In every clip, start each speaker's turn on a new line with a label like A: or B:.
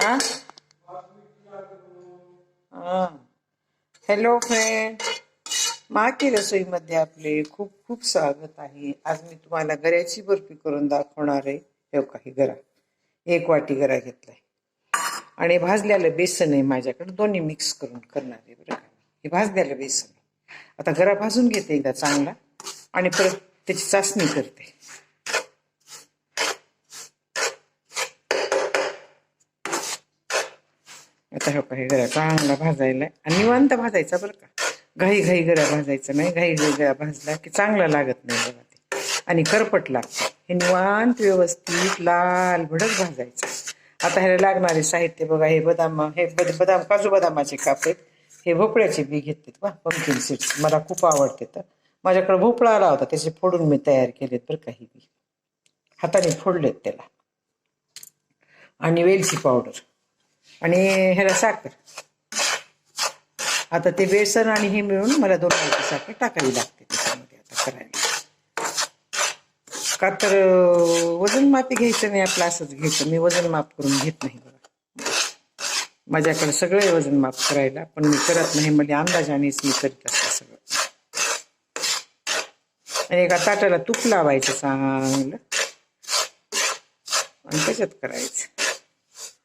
A: हा? Hello friend माकी रसोईमध्ये आपले खूप खूप स्वागत आहे. आज मी तुम्हाला गऱ्याची बर्फी करून दाखवणार आहे. हे काही गरा. एक वाटी गरा घेतलाय. आणि भाजलेलं बेसन आहे माझ्याकडे. दोन्ही मिक्स करून करणार आहे बरं का. हे भाजलेलं बेसन आहे. आता गरा भाजून घेते एकदा चांगला. आणि परत त्याची चाचणी करते. आता हो काही गरा चांगला भाजायला आणि निवांत भाजायचा बरं का. घाई घाई गरा भाजायचा नाही घाई घाई गरा भाजला की चांगला लागत नाही बघा ते. आणि करपट लागतं. हे निवांत व्यवस्थित लाल भडक भाजायचं. आता ह्याला लागणारे साहित्य बघा हे बदाम हे बद बदाम काजू बदामाचे काप आहेत. हे भोपळ्याचे बी घेतलेत बा पंकिन सीड्स मला खूप आवडते तर. माझ्याकडे भोपळा आला होता त्याचे फोडून मी तयार केलेत बरं काही बी. हाताने फोडलेत त्याला. आणि वेलची पावडर. आणि ह्याला साखर आता ते बेसन आणि हे मिळून मला दोन वाटी साखर टाकावी लागते त्याच्यामध्ये आता करायला. का तर वजन मापी घ्यायचं नाही आपलं असंच घ्यायचं. मी वजन माप करून घेत नाही बघा माझ्याकडे सगळे वजन माप करायला पण मी करत नाही. म्हणजे अंदाजानेच मी करीत असते सगळं. आणि एका ताटाला तूप लावायचं चांगलं. आणि त्याच्यात करायचं.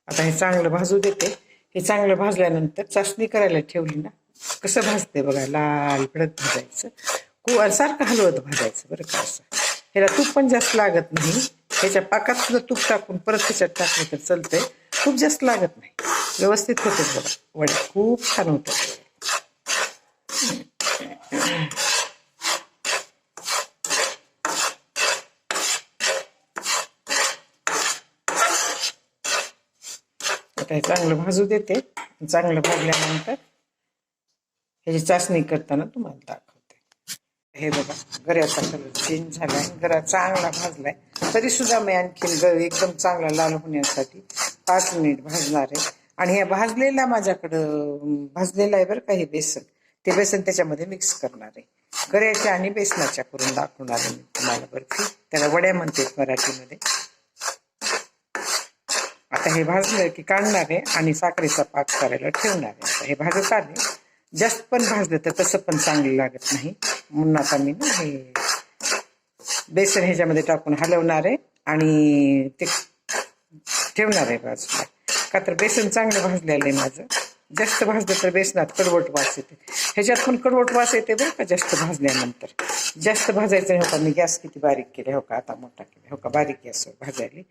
A: आता हे चांगलं भाजू देते. हे चांगलं भाजल्यानंतर चाचणी करायला ठेवली ना कसं भाजते बघा लाल भडक भाजायचं. कु सारखं हलवत भाजायचं बरं का असं. ह्याला तूप पण जास्त लागत नाही. ह्याच्या पाकात सुद्धा तूप टाकून परत त्याच्यात टाकलं तर चालतंय. खूप जास्त लागत नाही. व्यवस्थित होते बघा. वड्या खूप छान होतात काय हे चांगलं भाजू देते. चांगलं भाजल्यानंतर ह्याची चाचणी करताना तुम्हाला दाखवते. हे बघा गऱ्याचा कलर चेंज झालाय. गरा चांगला भाजलाय. तरी सुद्धा मी आणखीन ग एकदम चांगला लाल होण्यासाठी पाच मिनिट भाजणार आहे. आणि हे भाजलेला माझ्याकडं भाजलेला आहे बरं का हे बेसन. ते बेसन त्याच्यामध्ये मिक्स करणार आहे. गऱ्याच्या आणि बेसनाच्या करून दाखवणार आहे मी तुम्हाला बर्फी त्याला वड्या म्हणते मराठीमध्ये. आता हे भाजलं की काढणार आहे आणि साखरेचा पाक करायला ठेवणार आहे. आता हे भाजत आले. जास्त पण भाजलं तर तसं पण चांगलं लागत नाही. म्हणून आता मी हे बेसन ह्याच्यामध्ये टाकून हलवणार आहे आणि ते ठेवणार आहे बाजूला का तर बेसन चांगलं भाजलेलं आहे माझं. जास्त भाजलं तर बेसनात कडवट वास येते. ह्याच्यात पण कडवट वास येते बरं का जास्त भाजल्यानंतर. जास्त भाजायचं हो का मी गॅस किती बारीक केले हो का आता मोठा केला हो का बारीक गॅसवर भाजायली.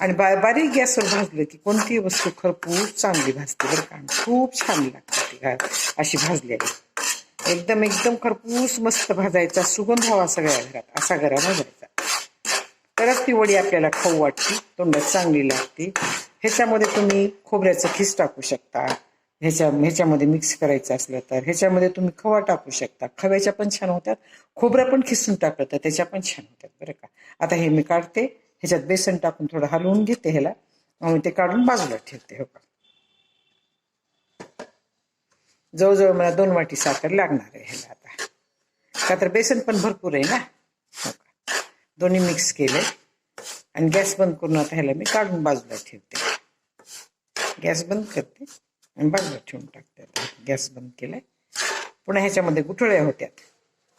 A: आणि बा बारीक गॅसवर भाजलं की कोणतीही वस्तू खरपूस चांगली भाजते बरं का आणि खूप छान लागते ती घा अशी भाजलेली. एकदम एकदम खरपूस मस्त भाजायचा सुगंध हवा सगळ्या घरात असा गरा भाजायचा. तरच ती वडी आपल्याला खाऊ वाटते तोंडात चांगली लागते. ह्याच्यामध्ये तुम्ही खोबऱ्याचं खीस टाकू शकता. ह्याच्या ह्याच्यामध्ये मिक्स करायचं असलं तर. ह्याच्यामध्ये तुम्ही खवा टाकू शकता. खव्याच्या पण छान होतात. खोबरं पण खिसून टाकलं तर त्याच्या पण छान होत्यात बरं का? आता हे मी काढते. ह्याच्यात बेसन टाकून थोडं हलवून घेते ह्याला. आणि ते काढून बाजूला ठेवते हो का? जवळजवळ मला दोन वाटी साखर लागणार आहे ह्याला आता. का तर बेसन पण भरपूर आहे ना? हो का? दोन्ही मिक्स केले. आणि गॅस बंद करून आता ह्याला मी काढून बाजूला ठेवते. गॅस बंद करते. आणि बाजूला ठेवून टाकते गॅस बंद केलाय. पुन्हा ह्याच्यामध्ये गुठळ्या होत्या.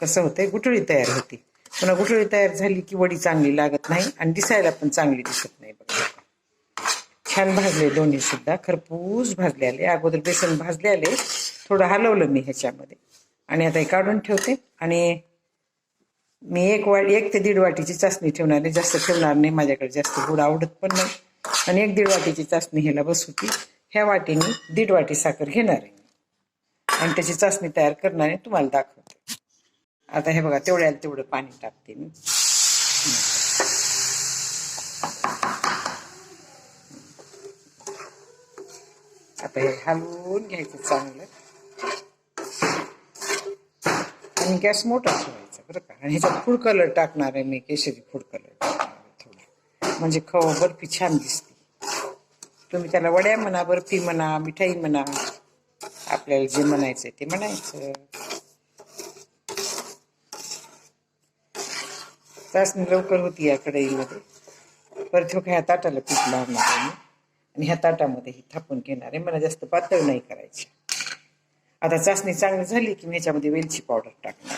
A: कसं होतंय? गुठळी तयार होती. पुन्हा गुठळी तयार झाली की वडी चांगली लागत नाही आणि दिसायला पण चांगली दिसत नाही बघा. छान भाजले दोन्ही सुद्धा. खरपूस भाजले आले अगोदर बेसन भाजले आले थोडं हलवलं मी ह्याच्यामध्ये. आणि आता हे काढून ठेवते. आणि मी एक वाट एक ते दीड वाटीची चाचणी ठेवणार आहे. जास्त ठेवणार नाही. माझ्याकडे जास्त गोड आवडत पण नाही. आणि एक दीड वाटीची चाचणी ह्याला बसवती. ह्या वाटीने दीड वाटी साखर घेणार आहे. आणि त्याची चाचणी तयार करणार आहे तुम्हाला दाखवते. आता हे बघा तेवढ्याला तेवढं पाणी टाकते मी. आता हे हलवून घ्यायचं चांगलं. आणि गॅस मोठा ठेवायचा बरं का. आणि ह्याच्यात फूड कलर टाकणार आहे मी केशरी फूड कलर. टाकणार थोडा म्हणजे खवा बर्फी छान दिसते. तुम्ही त्याला वड्या म्हणा बर्फी म्हणा मिठाई म्हणा आपल्याला जे म्हणायचं ते म्हणायचं. चाचणी लवकर होती या कढईमध्ये. परत हो ह्या ताटाला पीठ लावणार आहे आणि ह्या ताटामध्ये ही थापून घेणार आहे. मला जास्त पातळ नाही करायची. आता चाचणी चांगली झाली की मी ह्याच्यामध्ये वेलची पावडर टाकणार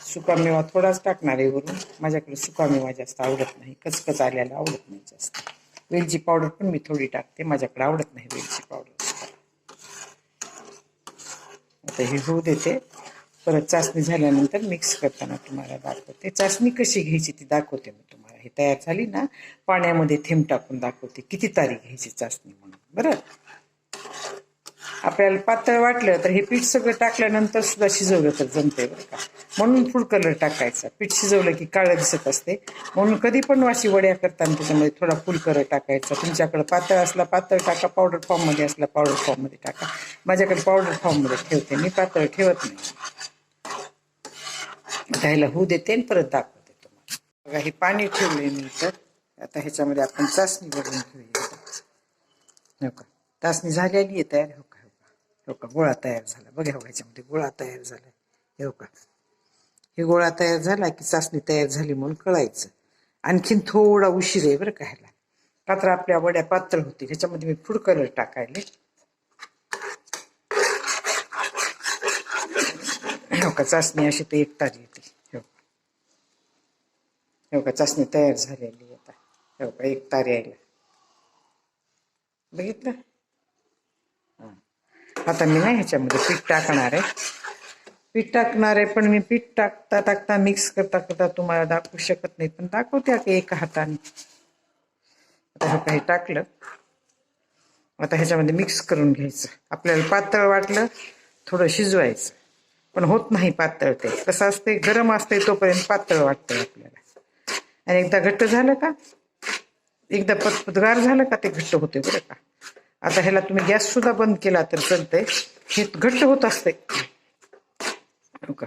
A: सुका सुकामेवा थोडाच टाकणार आहे वरून. माझ्याकडे सुकामेवा जास्त आवडत नाही. कचकच आल्याला आवडत नाही जास्त. वेलची पावडर पण मी थोडी टाकते. माझ्याकडे आवडत नाही वेलची पावडर. आता हे होऊ देते. परत चाचणी झाल्यानंतर मिक्स करताना तुम्हाला दाखवते. चाचणी कशी घ्यायची ती दाखवते मी तुम्हाला. हे तयार झाली ना पाण्यामध्ये थेंब टाकून दाखवते. किती तारी घ्यायची चाचणी म्हणून. बरं? आपल्याला पातळ वाटलं तर हे पीठ सगळं टाकल्यानंतर सुद्धा शिजवलं तर जमते बरं का. म्हणून फूड कलर टाकायचा. पीठ शिजवलं की काळं दिसत असते. म्हणून कधी पण वाशी वड्या करताना त्याच्यामध्ये थोडा फूल कलर टाकायचा. तुमच्याकडे पातळ असला पातळ टाका पावडर फॉर्ममध्ये असला पावडर फॉर्ममध्ये टाका. माझ्याकडे पावडर फॉर्ममध्ये ठेवते मी पातळ ठेवत नाही. आता होऊ देते आणि परत दाखवते तुम्हाला. बघा हे पाणी ठेवले मी तर आता ह्याच्यामध्ये आपण चाचणी बघून घेऊया हो का चाचणी झालेली आहे तयार हो का हो का? गोळा तयार झाला. बघा हो, ह्याच्यामध्ये गोळा तयार झाला. हो का? हे गोळा तयार झाला की चाचणी तयार झाली म्हणून कळायचं. आणखीन थोडा उशीर आहे बरं का ह्याला. आपल्या वड्या पातळ होतील. ह्याच्यामध्ये मी फूड कलर टाकायले. हो का? चाचणी अशी तर एक तारी येते. हो. हो का? चाचणी तयार झालेली आता. हो का? एक तारी यायला. बघितलं? आता मी नाही ह्याच्यामध्ये पीठ टाकणार आहे. पीठ टाकणार आहे पण मी पीठ टाकता टाकता मिक्स करता करता तुम्हाला दाखवू शकत नाही. पण दाखवते की एका हाताने. आता हे काही टाकलं. आता ह्याच्यामध्ये मिक्स करून घ्यायचं. आपल्याला पातळ वाटलं थोडं शिजवायचं. पण होत नाही पातळ ते. कसं असते गरम असते तोपर्यंत पातळ वाटतंय आपल्याला. आणि एकदा घट्ट झालं का? एकदा पतपतगार झालं का ते घट्ट होते बरं का? आता ह्याला तुम्ही गॅस सुद्धा बंद केला तर चालतंय. हे घट्ट होत असते हो का?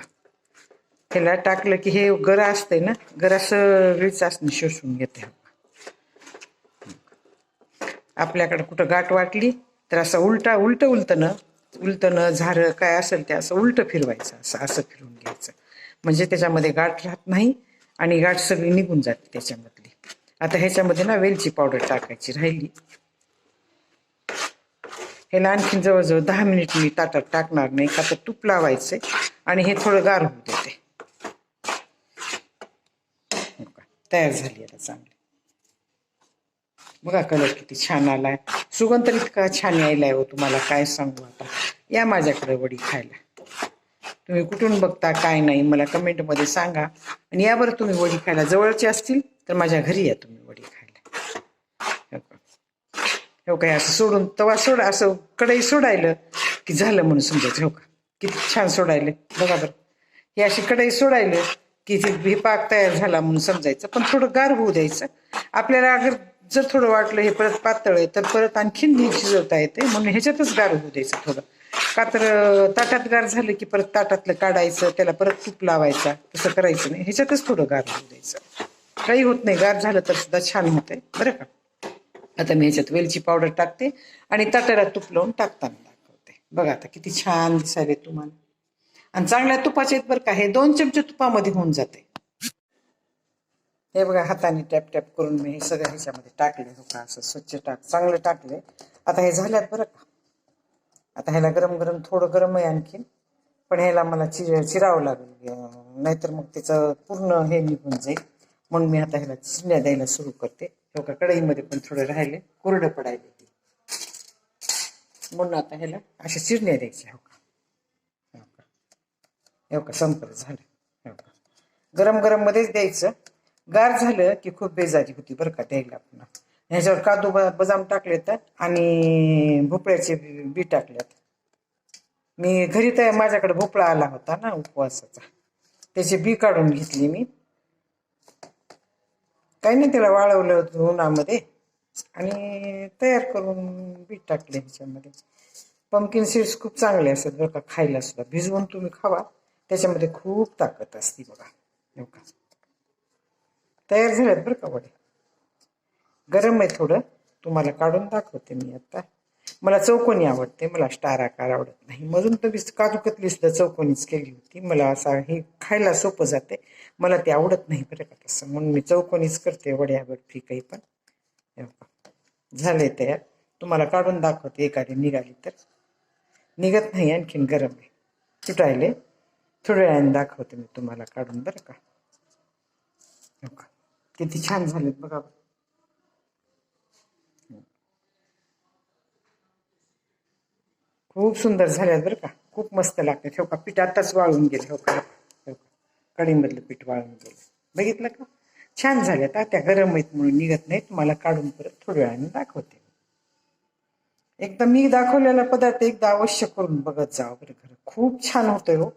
A: ह्याला टाकलं की हे गरा असते ना गरा सगळी चाचणी शोषून घेते. आपल्याकडे कुठं गाठ वाटली तर असं उलटा उलट उलटणं उलटणं झारं काय असेल ते असं उलट फिरवायचं असं असं फिरवून घ्यायचं. म्हणजे त्याच्यामध्ये गाठ राहत नाही आणि गाठ सगळी निघून जाते त्याच्यामधली. आता ह्याच्यामध्ये ना वेलची पावडर टाकायची राहिली. ह्याला आणखीन जवळजवळ दहा मिनिट मी ताटात टाकणार नाही का तर तूप लावायचंय आणि हे थोडं गार होऊ देते. तयार झाली आता चांगली. बघा कलर किती छान आलाय. सुगंध इतका छान यायलाय हो तुम्हाला काय सांगू आता. या माझ्याकडे वडी खायला. तुम्ही कुठून बघता काय नाही मला कमेंटमध्ये सांगा. आणि यावर तुम्ही वडी खायला जवळचे असतील तर माझ्या घरी या तुम्ही वडी हो काय असं सोडून तवा सोडा असं कढई सोडायलं की झालं म्हणून समजायचं हो का? किती छान सोडायले. बघा बरं. हे अशी कढई सोडायलं की ते हे पाक तयार झाला म्हणून समजायचं पण थोडं गार होऊ द्यायचं. आपल्याला अगर जर थोडं वाटलं हे परत पातळ आहे तर परत आणखीन हे शिजवता येते म्हणून ह्याच्यातच गार होऊ द्यायचं थोडं. का तर ताटात गार झालं की परत ताटातलं काढायचं त्याला परत तूप लावायचा तसं करायचं नाही. ह्याच्यातच थोडं गार होऊ द्यायचं. काही होत नाही गार झालं तर सुद्धा छान होतंय. बरं का? आता मी ह्याच्यात वेलची पावडर टाकते आणि ताटाला तूप लावून टाकताना दाखवते. बघा आता किती छान दिसावे तुम्हाला. आणि चांगल्या तुपाचे आहेत बरं का हे दोन चमचे तुपामध्ये होऊन जाते. हे बघा हाताने टॅप टॅप करून मी हे सगळं ह्याच्यामध्ये टाकले. हो का असं स्वच्छ टाक चांगलं टाकले. आता हे झाल्यात बरं का. आता ह्याला गरम गरम थोडं गरम आहे आणखीन. पण ह्याला मला चिर चिरावं लागेल. नाहीतर मग त्याचं पूर्ण हे निघून जाईल. म्हणून मी आता ह्याला चिरण्या द्यायला सुरू करते. हो का कढईमध्ये पण थोडं राहिले कोरडं पडायले ते. म्हणून आता ह्याला अशा चिरण्या द्यायच्या हो का? हो का? हो का? संपर्क झालं. हो का? गरम गरम मध्येच द्यायचं. गार झालं की खूप बेजारी होती बरं का द्यायला पुन्हा ह्याच्यावर काजू ब- बदाम टाकले आणि भोपळ्याचे बी बी टाकलेत. मी घरी तर माझ्याकडे भोपळा आला होता ना उपवासाचा. त्याचे बी काढून घेतली मी. काही नाही त्याला वाळवलं होतं उन्हामध्ये आणि तयार करून बीट टाकले ह्याच्यामध्ये पंकिन सीड्स खूप चांगले असतात बरं का खायला सुद्धा. भिजवून तुम्ही खावा. त्याच्यामध्ये खूप ताकद असते बघा. हो का? तयार झाल्यात बरं का वडे? गरम आहे थोडं. तुम्हाला काढून दाखवते मी आता. मला चौकोनी आवडते मला स्टार आकार आवडत नाही. म्हणून तर मी काजूकतली सुद्धा चौकोनीच केली होती. मला असा हे खायला सोपं जाते. मला ते आवडत नाही बरं का तसं. म्हणून मी चौकोनीच करते वड्या बर्फी काही पण. हे झाले तयार. तुम्हाला काढून दाखवते एखादी निघाली तर. निघत नाही आणखीन गरम आहे. तुटायले. थोड्या वेळाने दाखवते मी तुम्हाला काढून बरं का. किती छान झालेत बघा. खूप सुंदर झाल्यात बरं का. खूप मस्त लागते ठेव का पीठ आताच वाळून गेले. हो का ठेव का कडीमधलं पीठ वाळून गेलं. बघितलं का? छान झाल्यात. हा, त्या गरम आहेत म्हणून निघत नाही तुम्हाला काढून परत थोड्या वेळाने दाखवते. एकदा मी दाखवलेला पदार्थ एकदा अवश्य करून बघत जावं बरं खरं खूप छान होतंय हो.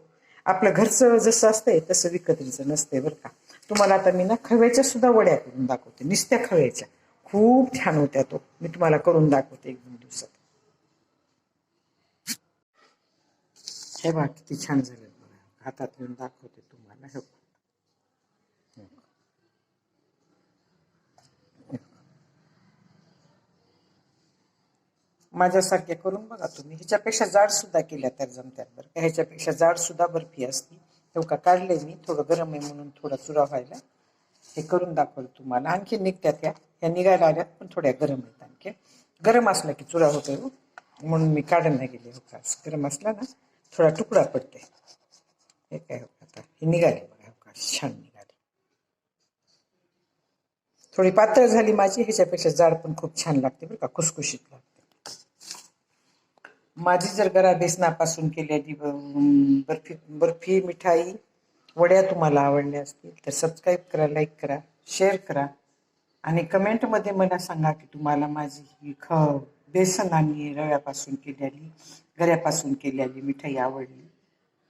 A: आपलं घरचं जसं असतंय तसं विकत्रीचं नसतंय बरं का. तुम्हाला आता मी ना खव्याच्या सुद्धा वड्या करून दाखवते. नुसत्या खव्याच्या. खूप छान होत्या तो हो. मी तुम्हाला करून दाखवते एक दोन दिवसात. हे बघा किती छान झाले बघा. हातात घेऊन दाखवते तुम्हाला. हे बघा. माझ्यासारख्या करून बघा तुम्ही. ह्याच्यापेक्षा जाड सुद्धा केल्या तर जमत्यात बरं का. ह्याच्यापेक्षा जाड सुद्धा बर्फी असती. का काढले मी. थोडं गरम आहे म्हणून थोडा चुरा व्हायला. हे करून दाखवलं तुम्हाला. आणखी निघत्यात ह्या ह्या निघायला आल्यात पण थोड्या गरम आहेत आणखी गरम असला की चुरा होतो हो. म्हणून मी काढायला नाही गेले हो का गरम असला ना थोडा तुकडा पडते हे काय आता? हे निघाले बघा छान निघाले. थोडी पातळ झाली माझी ह्याच्यापेक्षा जाड पण खूप छान लागते बरं का खुसखुशीत लागते. माझी जर घरा बेसनापासून केलेली बर्फी बर्फी मिठाई वड्या तुम्हाला आवडल्या असतील तर सबस्क्राईब करा लाईक करा शेअर करा आणि कमेंटमध्ये मला सांगा की तुम्हाला माझी ही ख बेसन आणि रव्यापासून केलेली गऱ्यापासून केलेली मिठाई आवडली.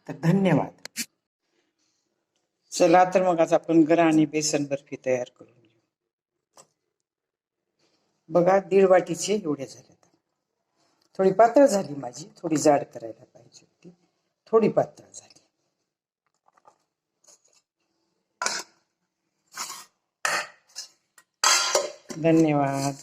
A: तर धन्यवाद. चला तर मग आज आपण गरा आणि बेसन बर्फी तयार करून घेऊ. बघा दीड वाटीचे एवढे झाले थोडी पातळ झाली माझी थोडी जाड करायला पाहिजे होती. थोडी पातळ झाली. धन्यवाद.